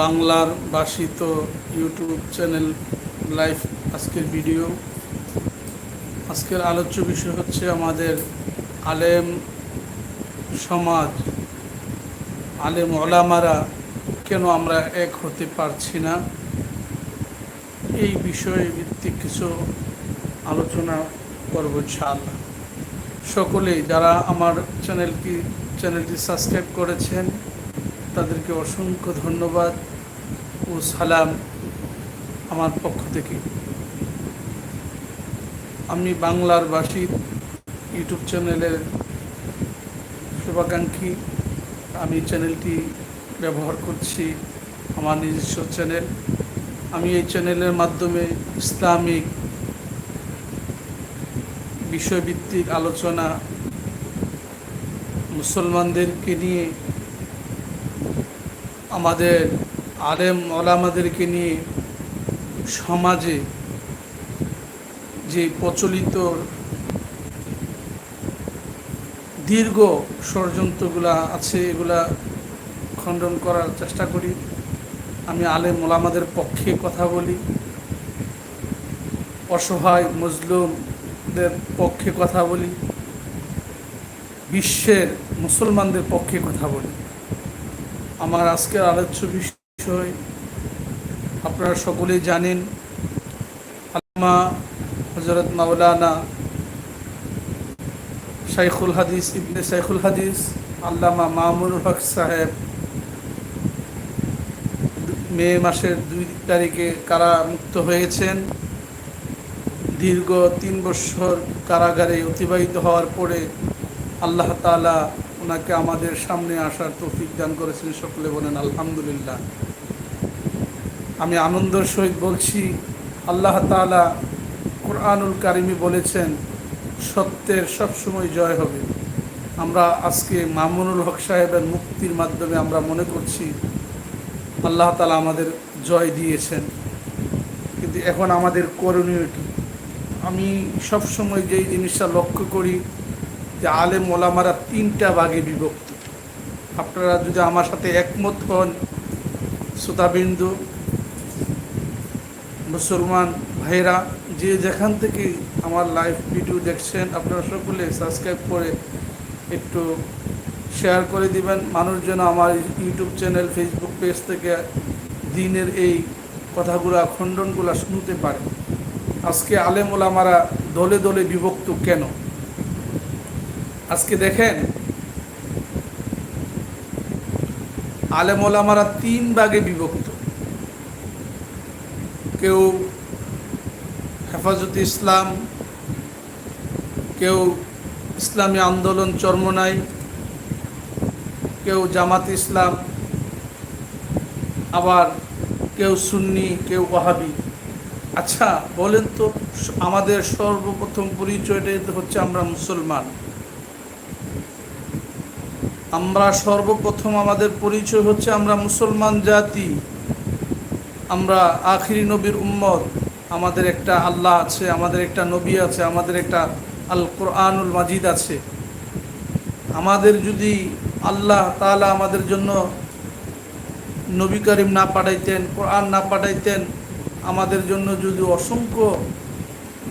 বাংলার ভাষিত YouTube channel live আজকের ভিডিও। আজকের আলোচ্য বিষয় হচ্ছে আমাদের আলেম সমাজ। আলেম ওলামারা কেন আমরা এক হতে পারছি না? এই বিষয়ে ভিত্তিক কিছু আলোচনা করব ইনশাআল্লাহ। সকলে যারা আমার চ্যানেলটি চ্যানেলটি সাবস্ক্রাইব করেছেন তাদেরকে অসংখ্য ধন্যবাদ ও সালাম আমার পক্ষ থেকে। আমি বাংলার বাসীর ইউটিউব চ্যানেলের শুভাকাঙ্ক্ষী। আমি চ্যানেলটি ব্যবহার করছি আমার নিজস্ব চ্যানেল। আমি এই চ্যানেলের মাধ্যমে ইসলামিক বিষয়ভিত্তিক আলোচনা মুসলমানদেরকে নিয়ে আমাদের আলেম ওলামাদেরকে নিয়ে সমাজে যে প্রচলিত দীর্ঘ ষড়যন্ত্রগুলা আছে, এগুলা খণ্ডন করার চেষ্টা করি। আমি আলেম ওলামাদের পক্ষে কথা বলি। অসহায় মজলুমদের পক্ষে কথা বলি। বিশ্বের মুসলমানদের পক্ষে কথা বলি। আমার আজকের আলোচ্য বিষয় আপনারা সকলেই জানেন, আল্লামা হজরত মাওলানা শাইখুল হাদিস ইবনে শাইখুল হাদিস, আল্লামা মামুনুল হক সাহেব, মে মাসের দুই তারিখে কারা মুক্ত হয়েছেন। দীর্ঘ তিন বছর কারাগারে অতিবাহিত হওয়ার পরে আল্লাহ তালা ওনাকে আমাদের সামনে আসার তৌফিক দান করেছেন সকলে বলেন, আলহামদুলিল্লাহ। আমি আনন্দের সহিত বলছি, আল্লাহ তালা কোরআনুল কারিমি বলেছেন, সত্যের সবসময় জয় হবে। আমরা আজকে মামুনুল হক সাহেবের মুক্তির মাধ্যমে আমরা মনে করছি, আল্লাহ তালা আমাদের জয় দিয়েছেন। কিন্তু এখন আমাদের করণীয় কি? আমি সবসময় যেই জিনিসটা লক্ষ্য করি যে আলেম ওলামারা তিনটা ভাগে বিভক্ত। আপনারা যদি আমার সাথে একমত হন, শ্রোতাবিন্দু, মুসলমান ভাইরা যে যেখান থেকে আমার লাইভ ভিডিও দেখছেন, আপনারা সকলে সাবস্ক্রাইব করে একটু শেয়ার করে দিবেন। মানুষ যেন আমার ইউটিউব চ্যানেল ফেসবুক পেজ থেকে দিনের এই কথাগুলো, খণ্ডনগুলো শুনতে পারে। আজকে আলেম ওলামারা দলে দলে বিভক্ত কেন? আজকে দেখেন, আলেম ওলামারা তিন ভাগে বিভক্ত। কেউ হেফাজত ইসলাম, কেউ ইসলামী আন্দোলন চর্মনাই কেউ জামাত ইসলাম, আবার কেউ সুন্নি, কেউ ওয়াহাবি। আচ্ছা বলেন তো, আমাদের সর্বপ্রথম পরিচয়টাই হচ্ছে আমরা মুসলমান। আমরা সর্বপ্রথম আমাদের পরিচয় হচ্ছে আমরা মুসলমান জাতি। আমরা আখিরি নবীর উম্মত। আমাদের একটা আল্লাহ আছে, আমাদের একটা নবী আছে, আমাদের একটা আল কোরআনুল মাজিদ আছে। আমাদের যদি আল্লাহ তালা আমাদের জন্য নবী করিম না পাঠাইতেন, কোরআন না পাঠাইতেন, আমাদের জন্য যদি অসংখ্য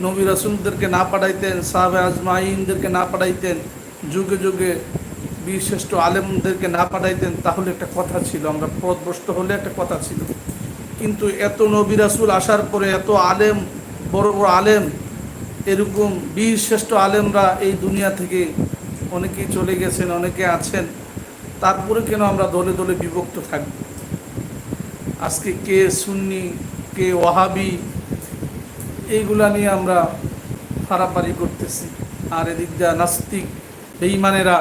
নবী রাসুলদেরকে না পাঠাইতেন, সাহাবে আজমাইনদেরকে না পাঠাইতেন, যুগে যুগে বীরশ্রেষ্ঠ আলেমদেরকে না পাঠাইতেন, তাহলে একটা কথা ছিল, আমরা পথভ্রষ্ট হলে একটা কথা ছিল। কিন্তু এত নবী রাসুল আসার পরে এত আলেম, বড় বড় আলেম, এরকম বীর শ্রেষ্ঠ আলেমরা এই দুনিয়া থেকে অনেকেই চলে গেছেন, অনেকে আছেন। তারপরে কেন আমরা দলে দলে বিভক্ত থাকব আজকে কে সুন্নি, কে ওয়াহাবি, এইগুলা নিয়ে আমরা ফারাপারি করতেছি। আর এদিক যা নাস্তিক বেইমানেরা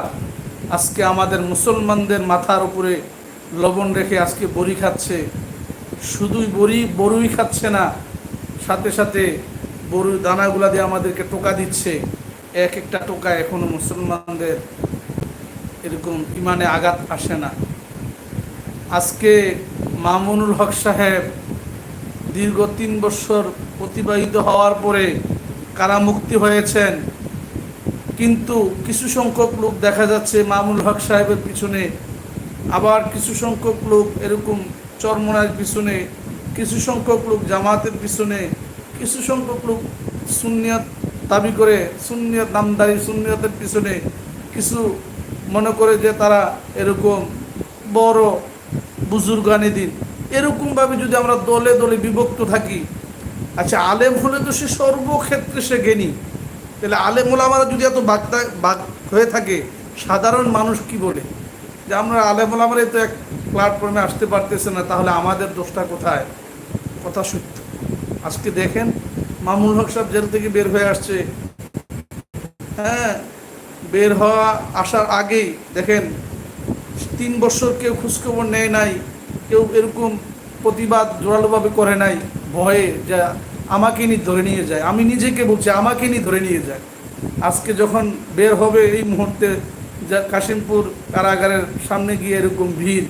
আজকে আমাদের মুসলমানদের মাথার উপরে লবণ রেখে আজকে বড়ি খাচ্ছে। শুধুই বড়ি, বড়ুই খাচ্ছে না, সাথে সাথে বড়ুর দানাগুলা দিয়ে আমাদেরকে টোকা দিচ্ছে। এক একটা টোকা এখনও মুসলমানদের এরকম ইমানে আঘাত আসে না। আজকে মামুনুল হক সাহেব দীর্ঘ তিন বছর অতিবাহিত হওয়ার পরে কারামুক্তি হয়েছেন। কিন্তু কিছু সংখ্যক লোক দেখা যাচ্ছে মামুল হক সাহেবের পিছনে। আবার কিছু সংখ্যক লোক এরকম চরমনার পিছনে, কিছু সংখ্যক লোক জামাতের পিছনে, কিছু সংখ্যক লোক সুনিয়ত দাবি করে সুনিয়ত নামদারি সুনিয়তের পিছনে। কিছু মনে করে যে তারা এরকম বড় বুজুর্গানি দিন এরকমভাবে যদি আমরা দলে দলে বিভক্ত থাকি আচ্ছা আলেম হলে তো সে সর্বক্ষেত্রে সে জ্ঞানী। তাহলে আলেম ওলামারা যদি এত বাগদা, বাগ হয়ে থাকে, সাধারণ মানুষ কি বলে? যে আমরা আলেম ওলামারাই তো এক প্ল্যাটফর্মে আসতে পারতেছে না, তাহলে আমাদের দোষটা কোথায়? কথা সত্য। আজকে দেখেন মামুন হক সাহেব জেল থেকে বের হয়ে আসছে। হ্যাঁ বের হওয়া, আসার আগেই দেখেন, তিন বছর কেউ খোঁজখবর নেয় নাই, কেউ এরকম প্রতিবাদ জোরালোভাবে করে নাই, ভয়ে যা আমাকে নিয়ে ধরে নিয়ে যায়। আমি নিজেকে বলছি, আমাকে নিয়ে ধরে নিয়ে যায়। আজকে যখন বের হবে এই মুহূর্তে, যা কাশিমপুর কারাগারের সামনে গিয়ে এরকম ভিড়,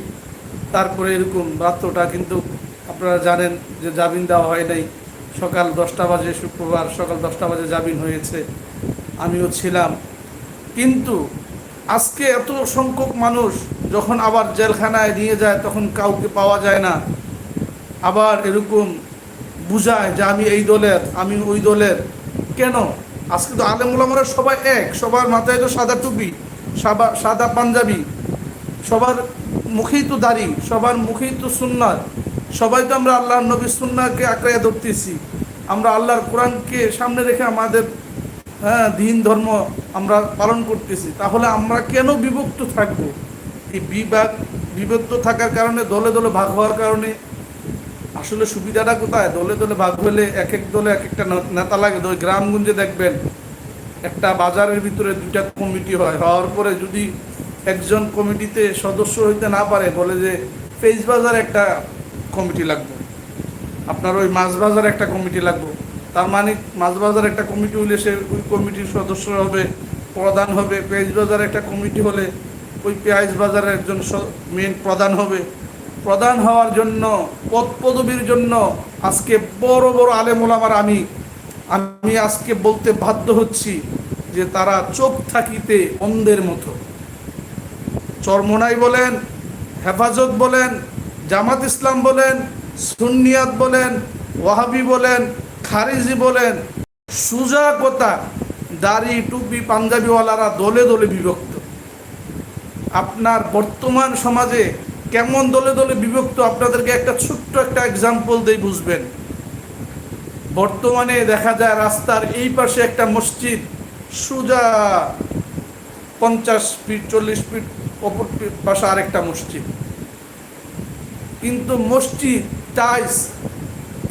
তারপরে এরকম রাত্রটা কিন্তু আপনারা জানেন যে জামিন দেওয়া হয় নাই। সকাল দশটা বাজে, শুক্রবার সকাল দশটা বাজে জামিন হয়েছে। আমিও ছিলাম। কিন্তু আজকে এত সংখ্যক মানুষ যখন আবার জেলখানায় নিয়ে যায়, তখন কাউকে পাওয়া যায় না। আবার এরকম বুঝায় যে আমি এই দলের, আমি ওই দলের। কেন? আজকে তো আলেমুলামরা সবাই এক, সবার মাথায় তো সাদা টুপি, সাবা সাদা পাঞ্জাবি। সবার মুখেই তো দাড়ি, সবার মুখেই তো সুন্নার সবাই তো আমরা আল্লাহর নবী সুন্নাকে আঁকড়াইয়া ধরতেছি। আমরা আল্লাহর কোরআনকে সামনে রেখে আমাদের হ্যাঁ দিন, ধর্ম আমরা পালন করতেছি। তাহলে আমরা কেন বিভক্ত থাকব? এই বিভাগ বিভক্ত থাকার কারণে, দলে দলে ভাগ হওয়ার কারণে আসলে সুবিধাটা কোথায়? দলে দলে ভাগ হলে এক এক দলে এক একটা নেতা লাগে। ওই গ্রামগঞ্জে দেখবেন, একটা বাজারের ভিতরে দুইটা কমিটি হয়। হওয়ার পরে যদি একজন কমিটিতে সদস্য হইতে না পারে, বলে যে পেজ বাজার একটা কমিটি লাগবে, আপনার ওই মাছ বাজার একটা কমিটি লাগবে। তার মানে মাছ বাজার একটা কমিটি হলে সে ওই কমিটির সদস্য হবে, প্রধান হবে। পেঁয়াজ বাজার একটা কমিটি হলে ওই পেঁয়াজ বাজারের একজন মেন প্রধান হবে। প্রধান হওয়ার জন্য, পদ পদবীর জন্য আজকে বড় বড় আলেমোলামার আমি আমি আজকে বলতে বাধ্য হচ্ছি যে তারা চোখ থাকিতে অন্ধের মতো। চরমোনাই বলেন, হেফাজত বলেন, জামাত ইসলাম বলেন, সুন্নিয়াত বলেন, ওয়াহাবি বলেন, খারিজি বলেন, সুজা কথা, দাড়ি, টুপি, পাঞ্জাবিওয়ালারা দলে দলে বিভক্ত। আপনার বর্তমান সমাজে কেমন দলে দলে বিভক্ত, আপনাদেরকে একটা ছোট্ট একটা এক্সাম্পল দিয়ে বুঝবেন। বর্তমানে দেখা যায় রাস্তার এই পাশে একটা মসজিদ, সুজা পঞ্চাশ ফিট, চল্লিশ ফিট অপর পাশে আরেকটা মসজিদ। কিন্তু মসজিদ টাইলস,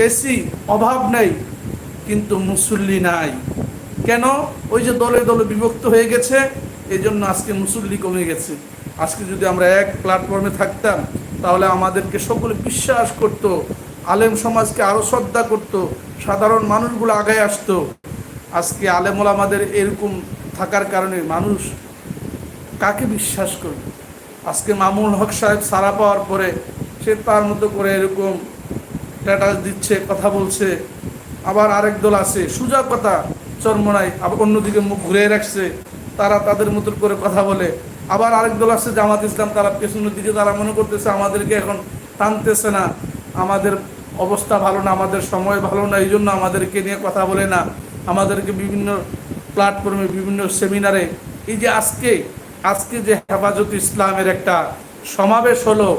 এসি অভাব নেই, কিন্তু মুসল্লি নাই। কেন? ওই যে দলে দলে বিভক্ত হয়ে গেছে এই জন্য আজকে মুসল্লি কমে গেছে। আজকে যদি আমরা এক প্ল্যাটফর্মে থাকতাম, তাহলে আমাদেরকে সকলে বিশ্বাস করত, আলেম সমাজকে আরও শ্রদ্ধা করত, সাধারণ মানুষগুলো আগায় আসতো। আজকে আলেমল আমাদের এরকম থাকার কারণে মানুষ কাকে বিশ্বাস করবে? আজকে মামুল হক সাহেব সারা পাওয়ার পরে সে তার মতো করে এরকম স্ট্যাটাস দিচ্ছে, কথা বলছে, আবার আরেক দল আছে সুজা কথা চরমনাই, আবার অন্যদিকে মুখ ঘুরে রাখছে, তারা তাদের মতো করে কথা বলে আবার আরেক দল আছে, জামাত ইসলাম, তারা পেছনের দিকে, তারা মনে করতেছে আমাদেরকে এখন টানতেছে না। আমাদের অবস্থা ভালো না, আমাদের সময় ভালো না এই জন্য আমাদেরকে নিয়ে কথা বলে না। আমাদেরকে বিভিন্ন প্ল্যাটফর্মে বিভিন্ন সেমিনারে এই যে আজকে আজকে যে হেফাজত ইসলামের একটা সমাবেশ হলো,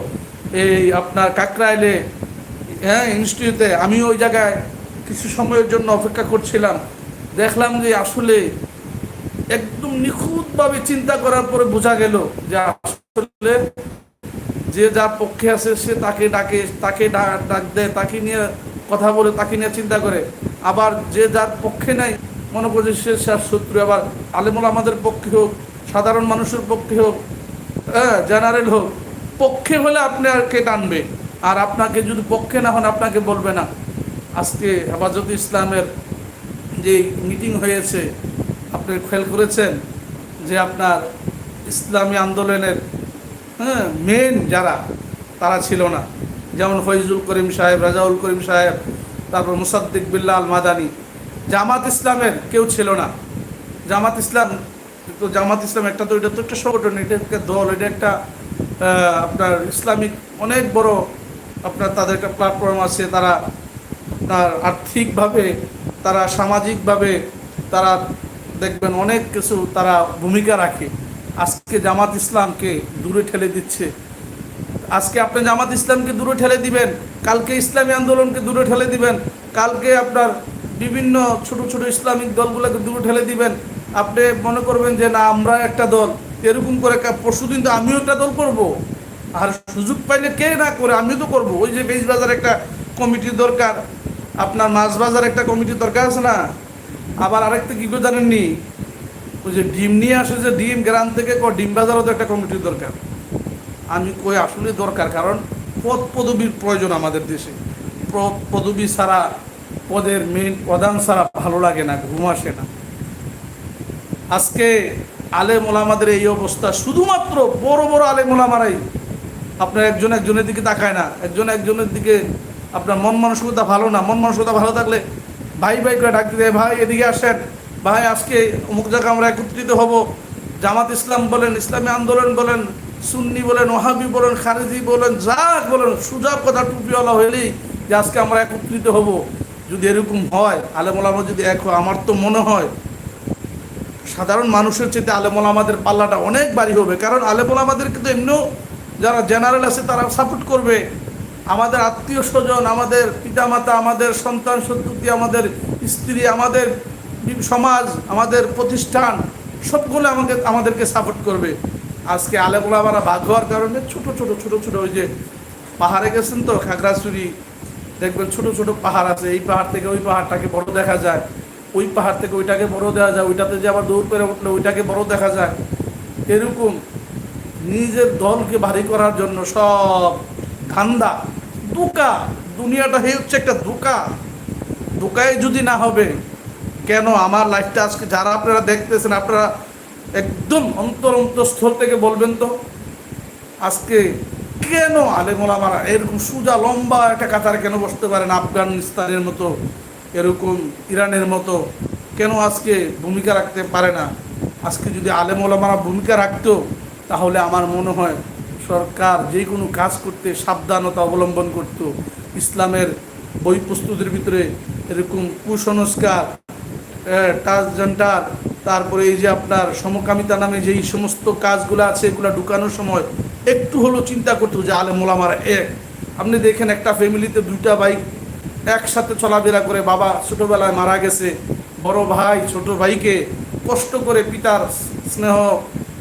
এই আপনার কাকরাইলে হ্যাঁ ইনস্টিটিউটে আমি ওই জায়গায় কিছু সময়ের জন্য অপেক্ষা করছিলাম। দেখলাম যে আসলে একদম নিখুঁতভাবে চিন্তা করার পরে বোঝা গেল যে আসলে যে যার পক্ষে আছে, সে তাকে ডাকে, তাকে ডাক দেয়, তাকে নিয়ে কথা বলে, তাকে নিয়ে চিন্তা করে। আবার যে যার পক্ষে নাই, মনে করছে সে তার শত্রু, আবার আলেমুল আমাদের পক্ষে হোক, সাধারণ মানুষের পক্ষে হোক হ্যাঁ জেনারেল হোক, পক্ষে হলে আপনাকে টানবে? আর আপনাকে যদি পক্ষে না হন, আপনাকে বলবে না। আজকে হেফাজত ইসলামের যে মিটিং হয়েছে আপনি খেয়াল করেছেন যে আপনার ইসলামী আন্দোলনের হ্যাঁ মেন যারা, তারা ছিল না। যেমন ফৈজুল করিম সাহেব, রাজাউল করিম সাহেব, তারপর মুসাদ্দিক বিল্লা আল মাদানি। জামাত ইসলামের কেউ ছিল না। জামাত ইসলাম, তো জামাত ইসলাম একটা তো, এটা তো একটা সংগঠন, এটা একটা দল, এটা একটা আপনার ইসলামিক অনেক বড় আপনার তাদের একটা প্ল্যাটফর্ম আছে, তারা, তার আর্থিকভাবে, তারা সামাজিকভাবে, তারা দেখবেন অনেক কিছু তারা ভূমিকা রাখে। আজকে জামাত ইসলামকে দূরে ঠেলে দিচ্ছে। আজকে আপনি জামাত ইসলামকে দূরে ঠেলে দিবেন, কালকে ইসলামী আন্দোলনকে দূরে ঠেলে দিবেন, কালকে আপনার বিভিন্ন ছোট ছোট ইসলামিক দলগুলোকে দূরে ঠেলে দিবেন। আপনি মনে করবেন যে, না, আমরা একটা দল, এরকম করে পরশু দিন তো আমিও একটা দল করব। আর সুযোগ পাইলে কে না করে, আমিও তো করব। ওই যে বেশ বাজার একটা কমিটির দরকার। আপনার মাছ বাজার একটা কমিটির দরকার আছে না? আবার আরেকটা কী করে জানেননি? ওই যে ডিম নিয়ে আসে যে ডিম, গ্রাম থেকে ক- ডিম বাজারও তো একটা কমিটির দরকার। আমি কই, আসলে দরকার, কারণ পদ পদবীর প্রয়োজন আমাদের দেশে। পদ পদবী ছাড়া, পদের মেন প্রধান ছাড়া ভালো লাগে না, ঘুম আসে না। আজকে আলেম ওলামাদের এই অবস্থা, শুধুমাত্র বড় বড় আলেম ওলামারাই আপনার একজন একজনের দিকে তাকায় না। একজন একজনের দিকে আপনার মন মানসিকতা ভালো না। মন মানসিকতা ভালো থাকলে ভাই ভাই করে ডাক দিতে, ভাই, এদিকে আসেন। ভাই, আজকে অমুক জায়গায় আমরা একত্রিত হব। জামাত ইসলাম বলেন, ইসলামী আন্দোলন বলেন, সুন্নি বলেন ওহাবি বলেন, খারেজি বলেন যা বলেন, সুজা কথা টুপিওয়ালা হইলেই যে আজকে আমরা একত্রিত হব। যদি এরকম হয় আলেমোলামা যদি এক হয়, আমার তো মনে হয় সাধারণ মানুষের চেয়ে আলেমোলা আমাদের পাল্লাটা অনেক বাড়ি হবে। কারণ আলেমোলা আমাদের কিন্তু এমনিও যারা জেনারেল আছে, তারা সাপোর্ট করবে। আমাদের আত্মীয় স্বজন, আমাদের পিতামাতা, আমাদের সন্তান সন্ততি, আমাদের স্ত্রী, আমাদের সমাজ, আমাদের প্রতিষ্ঠান, সবগুলো আমাকে, আমাদেরকে সাপোর্ট করবে। আজকে আলেমোলামারা ভাগ হওয়ার কারণে ছোট ছোট ছোট ছোট ওই যে পাহাড়ে গেছেন তো, খাগড়াছড়ি, দেখবেন ছোট ছোট পাহাড় আছে, এই পাহাড় থেকে ওই পাহাড়টাকে বড় দেখা যায়। ওই পাহাড় থেকে ওইটাকে বড় দেওয়া যায়, ওইটাতে যে আবার দৌড় করে উঠলে ওইটাকে বড় দেখা যায়। এরকম নিজের দলকে ভারী করার জন্য সব ধান্দা দোকা, দুনিয়াটা হয়ে হচ্ছে একটা দোকা। দোকায় যদি না হবে, কেন আমার লাইফটা আজকে যারা আপনারা দেখতেছেন, আপনারা একদম অন্তর অন্তঃস্থল থেকে বলবেন তো, আজকে কেন আলেমোলামারা এরকম সুজা লম্বা একটা কাতারে কেন বসতে পারেন আফগানিস্তানের মতো, এরকম ইরানের মতো, কেন আজকে ভূমিকা রাখতে পারে না? আজকে যদি আলেমোলামারা ভূমিকা রাখতো, তাহলে আমার মনে হয় সরকার যে কোনো কাজ করতে সাবধানতা অবলম্বন করত। ইসলামের বই প্রস্তুতির ভিতরে এরকম কুসংস্কার ট্রান্সজেন্ডার তারপরে এই যে আপনার সমকামিতা নামে যেই সমস্ত কাজগুলো আছে, এগুলো ঢুকানোর সময় একটু হলেও চিন্তা করতো যে আলে মোলামারা এক। আপনি দেখেন একটা ফ্যামিলিতে দুইটা বাইক একসাথে চলাফেরা করে, বাবা ছোটোবেলায় মারা গেছে, বড় ভাই ছোট ভাইকে কষ্ট করে পিতার স্নেহ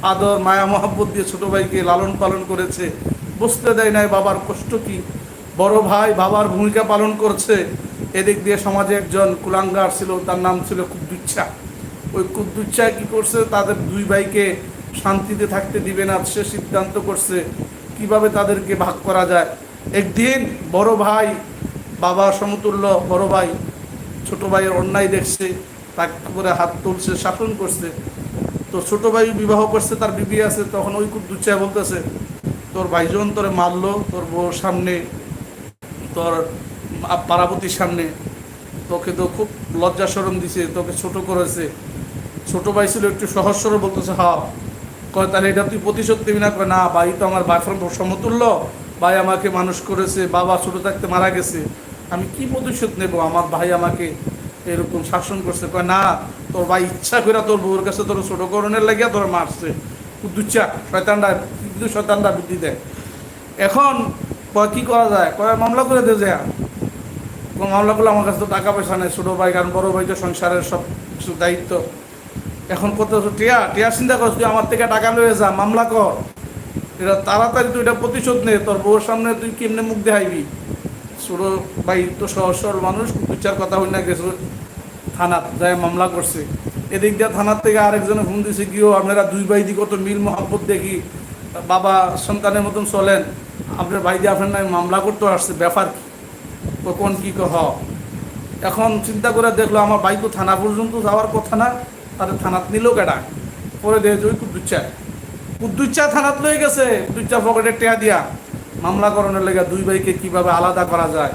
আদর, মায়া, মহাব্বত দিয়ে ছোট ভাইকে লালন পালন করেছে। বুঝতে দেয় নাই বাবার কষ্ট কি? বড় ভাই বাবার ভূমিকা পালন করছে। এদিক দিয়ে সমাজে একজন কুলাঙ্গার ছিল, তার নাম ছিল কুদ্দুচ্ছা। ওই কুদ্দুচ্ছা কি করছে? তাদের দুই ভাইকে শান্তিতে থাকতে দিবে না, সে সিদ্ধান্ত করছে কীভাবে তাদেরকে ভাগ করা যায়। একদিন বড় ভাই, বাবা সমতুল্য বড় ভাই, ছোট ভাইয়ের অন্যায় দেখছে, তাকে করে হাত তুলছে, শাসন করছে। তো ছোট ভাই বিবাহ করছে, তার বিবি আছে, তখন ওই কুদ্দুচ্ছা বলতেছে, তোর ভাইজন তোরে মারলো, তোর বউর সামনে, তোর পারাবতীর সামনে, তোকে তো খুব লজ্জা সরম দিছে, তোকে ছোট করেছে। ছোট ভাই ছিল একটু সহজ সরল, বলতেছে হা কয়, তাহলে এটা তুই প্রতিশোধ দিবি না? কয়, না, ভাই তো আমার বাফর সমতুল্য। ভাই আমাকে মানুষ করেছে, বাবা ছোট থাকতে মারা গেছে। আমি কি প্রতিশোধ নেব? আমার ভাই আমাকে এরকম শাসন করছে। কয়, না তোর ভাই ইচ্ছা করে তোর বউর কাছে তোর ছোট করণের লাগিয়া তোর মারছে। কুদ্দুচ্চা শয়তানরা, কিন্তু শয়তানরা বুদ্ধি দেয়। এখন কি করা যায়? কয়, মামলা করে দে যায় মামলা করলে আমার কাছে তো টাকা পয়সা নেই, ছোটো ভাই, কারণ বড়ো ভাই তো সংসারের সব কিছু দায়িত্ব। এখন কত টিয়া টিয়া, চিন্তা করছ তুই আমার থেকে টাকা লয়ে যা, মামলা কর। এটা তাড়াতাড়ি তুই এটা প্রতিশোধ নে, তোর বউর সামনে তুই কেমনে মুখ দেখাইবি? ছোটো ভাই তো সহজ সরল মানুষ বিচার কথা হই না গেছে থানাত যায় মামলা করছে। এদিক দিয়ে থানার থেকে আরেকজনে ফোন দিছে গিয়েও আপনারা দুই ভাই দি কত মিল মহাব্বত দেখি, বাবা সন্তানের মতন চলেন, আপনার ভাই দিয়ে আপনার নামে মামলা করতে আসছে, ব্যাপার কি? কখন কি কহ, এখন চিন্তা করে দেখল আমার ভাই তো থানা পর্যন্ত যাওয়ার কথা না, তাদের থানাত নিল কেডা? পরে দেখে ওই কুদ্দুচ্চা। কুদ্দুচ্চা থানাত লয়ে গেছে, কুদ্দুচ্চা পকেটে টেয়া দিয়া, মামলা করানোর লেগে দুই ভাইকে কীভাবে আলাদা করা যায়?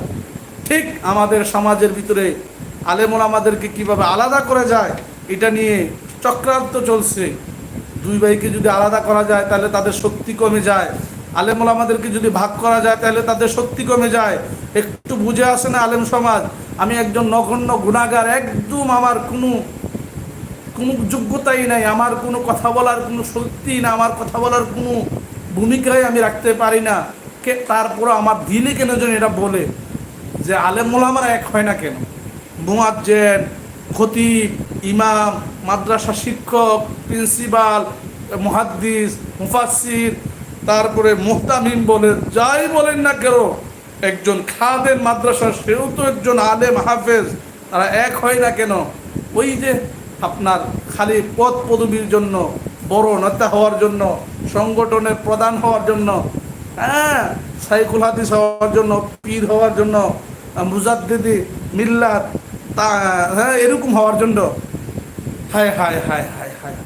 ঠিক আমাদের সমাজের ভিতরে আলেমন আমাদেরকে কীভাবে আলাদা করা যায়, এটা নিয়ে চক্রান্ত চলছে। দুই ভাইকে যদি আলাদা করা যায়, তাহলে তাদের শক্তি কমে যায়। আলেম আমাদেরকে যদি ভাগ করা যায়, তাহলে তাদের শক্তি কমে যায়। একটু বুঝে আসে না আলেম সমাজ, আমি একজন নগণ্য গুণাগার, একদম আমার কোনো কোনো যোগ্যতাই নাই, আমার কোনো কথা বলার কোনো শক্তি না, আমার কথা বলার কোনো ভূমিকাই আমি রাখতে পারি না। কে তারপরে আমার দিলে কেন যেন এটা বলে যে আলেম মোলামারা এক হয় না কেন? মুয়াজ্জেন খতিব ইমাম, মাদ্রাসা শিক্ষক, প্রিন্সিপাল, মুহাদ্দিস মুফাসির তারপরে মুহতামিম বলেন, যাই বলেন না কেন, একজন খাদেম মাদ্রাসা সেও তো একজন আলেম হাফেজ, তারা এক হয় না কেন? ওই যে আপনার খালি পদ পদবীর জন্য, বড় নেতা হওয়ার জন্য, সংগঠনের প্রধান হওয়ার জন্য হ্যাঁ সাইকুল হাদিস হওয়ার জন্য, পীর হওয়ার জন্য, মুজাদ্দিদি, মিল্লাত তা হ্যাঁ এরকম হওয়ার জন্য। হায় হায় হায় হায় হায়।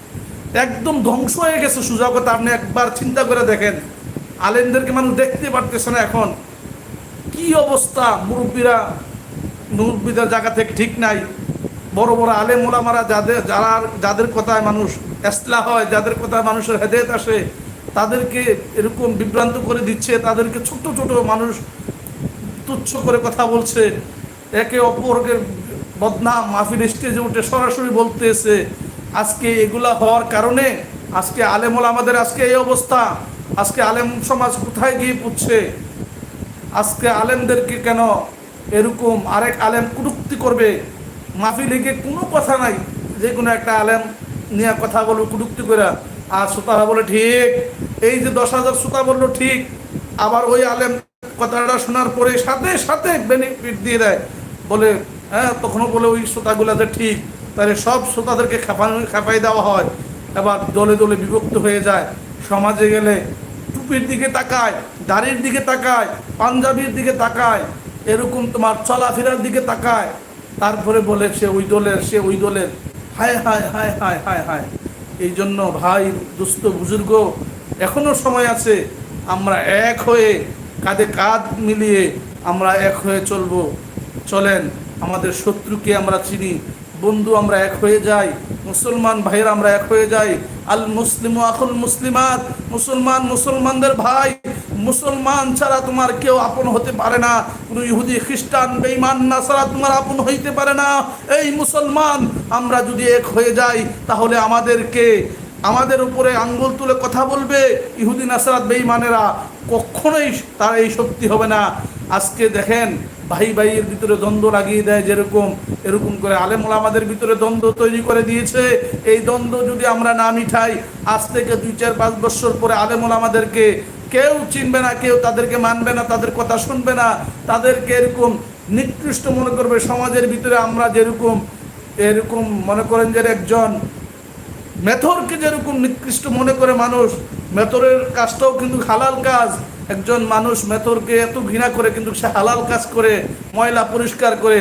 একদম ধ্বংস হয়ে গেছে সুজা কথা আপনি একবার চিন্তা করে দেখেন। আলেমদেরকে মানুষ দেখতে পারতেছে না এখন। কি অবস্থা? মুরব্বীরা, মুরব্বীদের জায়গা থেকে ঠিক নাই। বড় বড় আলেম ওলামারা যাদের যারা যাদের কথায় মানুষ এসলা হয়, যাদের কথায় মানুষের হেদায়ত আসে, তাদেরকে এরকম বিভ্রান্ত করে দিচ্ছে, তাদেরকে ছোট ছোট মানুষ তুচ্ছ করে কথা বলছে। একে অপরকে বদনাম, মাহফিল স্টেজে উঠে সরাসরি বলতেছে, আজকে এগুলা হওয়ার কারণে আজকে আলেমল আমাদের আজকে এই অবস্থা, আজকে আলেম সমাজ কোথায় গিয়ে পুচ্ছে আজকে আলেমদেরকে কেন এরকম আরেক আলেম কুটুক্তি করবে? মাহফিলে গিয়ে কোনো কথা নাই, যে কোনো একটা আলেম নিয়ে কথা বলব কুটুক্তি করে। আর শ্রোতারা বলে, ঠিক, এই যে দশ হাজার শ্রোতা বলল, ঠিক, আবার ওই আলেম কথাটা শোনার পরে সাথে সাথে বেনিফিট দিয়ে দেয়। বলে হ্যাঁ তখনও বলে ওই শ্রোতাগুলো যে ঠিক, তাহলে সব শ্রোতাদেরকে খাপানো, খাপাই দেওয়া হয়। এবার দলে দলে বিভক্ত হয়ে যায়। সমাজে গেলে টুপির দিকে তাকায়, দাড়ির দিকে তাকায়, পাঞ্জাবির দিকে তাকায়, এরকম তোমার চলাফেরার দিকে তাকায়। তারপরে বলে সে ওই দলের, সে ওই দলের। হায় হায় হায় হায় হায় হায়। এই জন্য ভাই, দুস্থ বুজুর্গ, এখনও সময় আছে, আমরা এক হয়ে কাঁধে কাঁধ মিলিয়ে আমরা এক হয়ে চলবো। চলেন। আমাদের শত্রুকে আমরা চিনি। বন্ধু আমরা এক হয়ে যাই। মুসলমান ভাইয়েরা আমরা এক হয়ে যাই। আল মুসলিম আকুল মুসলিমাত। মুসলমান মুসলমানদের ভাই। মুসলমান ছাড়া তোমার কেউ আপন হতে পারে না। কোনো ইহুদি, খ্রিস্টান, বেঈমান না ছাড়া তোমার আপন হইতে পারে না। এই মুসলমান, আমরা যদি এক হয়ে যাই, তাহলে আমাদেরকে, আমাদের উপরে আঙ্গুল তুলে কথা বলবে ইহুদি নাসারাত বেঈমানেরা। কখনোই তার এই শক্তি হবে না। আজকে দেখেন ভাই ভাইয়ের ভিতরে দ্বন্দ্ব লাগিয়ে দেয় যেরকম, এরকম করে আলেমুল আমাদের ভিতরে দ্বন্দ্ব তৈরি করে দিয়েছে। এই দ্বন্দ্ব যদি আমরা না মিঠাই আজ থেকে দুই চার পাঁচ বছর পরে আলেমুল আমাদেরকে কেউ চিনবে না, কেউ তাদেরকে মানবে না, তাদের কথা শুনবে না। তাদেরকে এরকম নিকৃষ্ট মনে করবে, সমাজের ভিতরে আমরা যেরকম, এরকম মনে করেন যে একজন মেথরকে যেরকম নিকৃষ্ট মনে করে মানুষ, মেথরের কাজটাও কিন্তু হালাল কাজ। একজন মানুষ মেথরকে এত ঘৃণা করে, কিন্তু সে হালাল কাজ করে, ময়লা পরিষ্কার করে।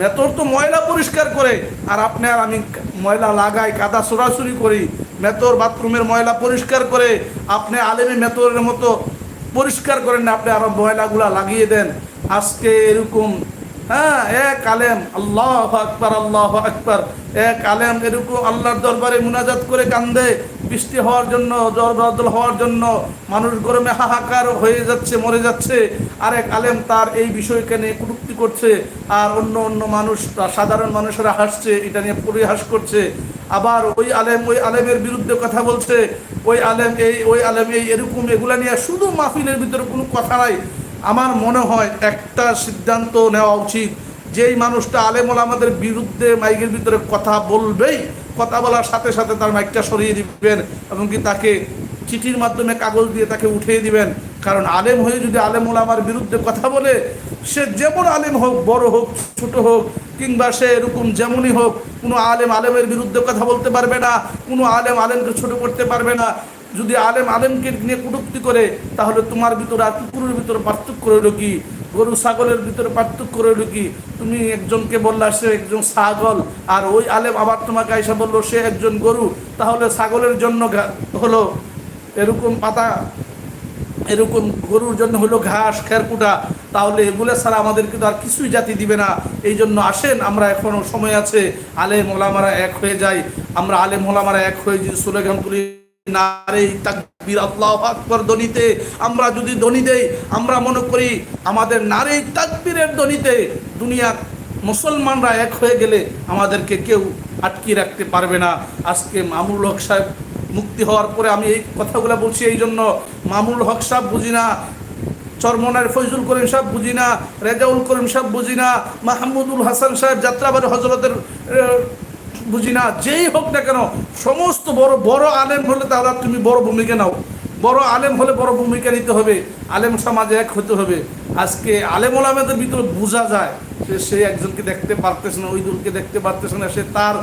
মেথর তো ময়লা পরিষ্কার করে, আর আপনি আর আমি ময়লা লাগাই, কাদা সরাসরি করি। মেথর বাথরুমের ময়লা পরিষ্কার করে, আপনি আলেমে মেথরের মতো পরিষ্কার করেন না, আপনি আরও ময়লাগুলা লাগিয়ে দেন। আজকে এরকম হ্যাঁ এক আলেম, আল্লাহ আকবার আল্লাহ আকবার, এক আলেম এরকম আল্লাহর দরবারে মুনাজাত করে কান্দে বৃষ্টি হওয়ার জন্য, জ্বর বাদল হওয়ার জন্য মানুষ গরমে হাহাকার হয়ে যাচ্ছে, মরে যাচ্ছে। আর এক আলেম তার এই বিষয়কে নিয়ে কটুক্তি করছে আর অন্য অন্য মানুষ সাধারণ মানুষেরা হাসছে, এটা নিয়ে পরিহাস করছে। আবার ওই আলেম ওই আলেমের বিরুদ্ধে কথা বলছে, ওই আলেম এই, ওই আলেম এই, এরকম এগুলা নিয়ে শুধু মাহফিলের ভিতরে কোনো কথা নাই। আমার মনে হয় একটা সিদ্ধান্ত নেওয়া উচিত। যেই মানুষটা আলেমল আমাদের বিরুদ্ধে মাইকের ভিতরে কথা বলবেই কথা বলার সাথে সাথে তার মাইকটা সরিয়ে দিবেন এবং কি তাকে চিঠির মাধ্যমে কাগজ দিয়ে তাকে উঠিয়ে দিবেন। কারণ আলেম হয়ে যদি আলেমুল আমার বিরুদ্ধে কথা বলে, সে যেমন আলেম হোক, বড় হোক, ছোট হোক, কিংবা সে এরকম যেমনই হোক, কোনো আলেম আলেমের বিরুদ্ধে কথা বলতে পারবে না, কোনো আলেম আলেমকে ছোট করতে পারবে না। যদি আলেম আলেমকে নিয়ে কটুক্তি করে, তাহলে তোমার ভিতরে আর কুকুরের ভিতরে পার্থক্য রইল কি? গরু ছাগলের ভিতরে পার্থক্য রইল কি? তুমি একজনকে বললা, সে একজন ছাগল, আর ওই আলেম আবার তোমাকে আইসা বলল, সে একজন গরু। তাহলে ছাগলের জন্য হলো এরকম পাতা, এরকম গরুর জন্য হলো ঘাস, খেরকুটা। তাহলে এগুলো ছাড়া আমাদের কিন্তু আর কিছুই জাতি দিবে না। এই জন্য আসেন, আমরা এখনও সময় আছে, আলেম ওলামারা এক হয়ে যাই। আমরা আলেম ওলামারা এক হয়ে যদি স্লোগান তুলি নারে ধ্বনিতে, আমরা যদি ধ্বনি দেই আমরা মনে করি আমাদের নারী তাকবীরের ধ্বনিতে দুনিয়া মুসলমানরা এক হয়ে গেলে আমাদেরকে কেউ আটকিয়ে রাখতে পারবে না। আজকে মামুল হক সাহেব মুক্তি হওয়ার পরে আমি এই কথাগুলো বলছি এই জন্য মামুল হক সাহেব বুঝি না, চরমনার ফৈজুল করিম সাহেব বুঝি না, রেজাউল করিম সাহেব বুঝি না, মাহমুদুল হাসান সাহেব যাত্রাবাড়ি হজরতের বুঝি না, যেই হোক না কেন, সমস্ত বড় বড় আলেম হলে তারা তুমি বড় ভূমিকা নাও। বড় আলেম হলে বড় ভূমিকা নিতে হবে, আলেম সমাজে এক হতে হবে। আজকে আলেম ওলামেদের ভিতরে বোঝা যায়, যে সে একজনকে দেখতে পারতেছে না, ওই দূরকে দেখতে পারতেছে না, সে তার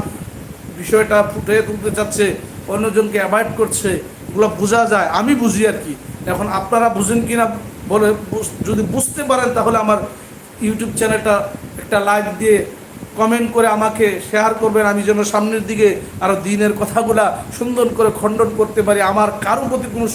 বিষয়টা ফুটে তুলতে চাচ্ছে, অন্যজনকে অ্যাভয়েড করছে ওগুলো বোঝা যায়। আমি বুঝি আর কি। এখন আপনারা বুঝেন কি না বলে যদি বুঝতে পারেন, তাহলে আমার ইউটিউব চ্যানেলটা একটা লাইক দিয়ে কমেন্ট করে আমাকে শেয়ার করবেন। আমি যেন সামনের দিকে আরও দিনের কথাগুলা সুন্দর করে খণ্ডন করতে পারি। আমার কারও প্রতি কোনো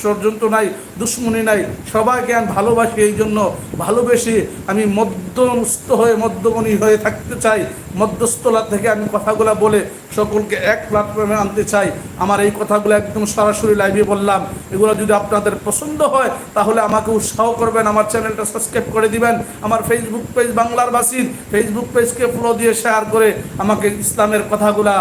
ষড়যন্ত্র নাই, দুশ্মনী নাই। সবাইকে আমি ভালোবাসি, এই জন্য ভালোবেসে আমি মধ্যস্থ হয়ে, মধ্যমণি হয়ে থাকতে চাই। মধ্যস্থলা থেকে আমি কথাগুলা বলে সকলকে এক প্ল্যাটফর্মে আনতে চাই। আমার এই কথাগুলো একদম সরাসরি লাইভে বললাম। এগুলো যদি আপনাদের পছন্দ হয়, তাহলে আমাকে উৎসাহ করবেন। আমার চ্যানেলটা সাবস্ক্রাইব করে দিবেন। আমার ফেসবুক পেজ বাংলার বাসির ফেসবুক পেজকে ফলো দিয়ে শেয়ার করে আমাকে ইসলামের কথাগুলা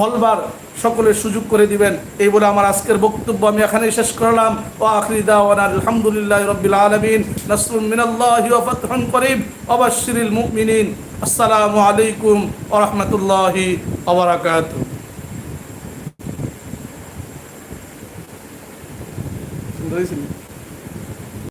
বলবার সকলের সুযোগ করে দিবেন। এই বলে আমার আজকের বক্তব্য আমি এখানেই শেষ করলাম। ও আখরি দাওয়ানা আলহামদুলিল্লাহ রবিল আলমিন। নাসরুন মিনাল্লাহি ওয়া করিম। ওয়াবাশশিরিল মুমিনিন। আসসালামু আলাইকুম ওয়া রাহমাতুল্লাহি ওয়া বারাকাতুহু। সুন্দর হয়েছিল?